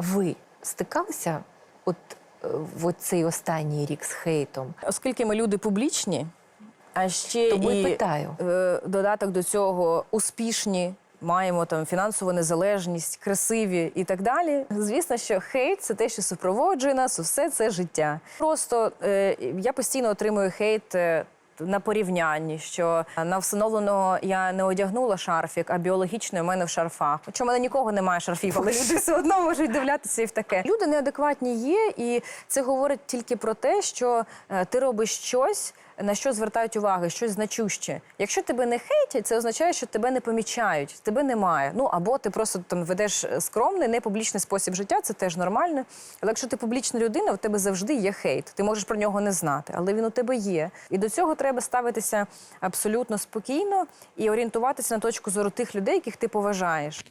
Ви стикалися от е, в цей останній рік з хейтом? Оскільки ми люди публічні, а ще Тому і і питаю. е, додаток до цього успішні. Маємо там фінансову незалежність, красиві і так далі. Звісно, що хейт це те, що супроводжує нас усе це життя. Просто е, я постійно отримую хейт. На порівнянні, що на встановленого я не одягнула шарфік, а біологічно у мене в шарфах. Хоча в мене нікого немає шарфів, але люди все одно можуть дивлятися і в таке. Люди неадекватні є, і це говорить тільки про те, що е, ти робиш щось, на що звертають увагу, щось значуще. Якщо тебе не хейтять, це означає, що тебе не помічають, тебе немає. Ну або ти просто там ведеш скромний, непублічний спосіб життя, це теж нормально. Але якщо ти публічна людина, у тебе завжди є хейт. Ти можеш про нього не знати, але він у тебе є. І до цього треба ставитися абсолютно спокійно і орієнтуватися на точку зору тих людей, яких ти поважаєш.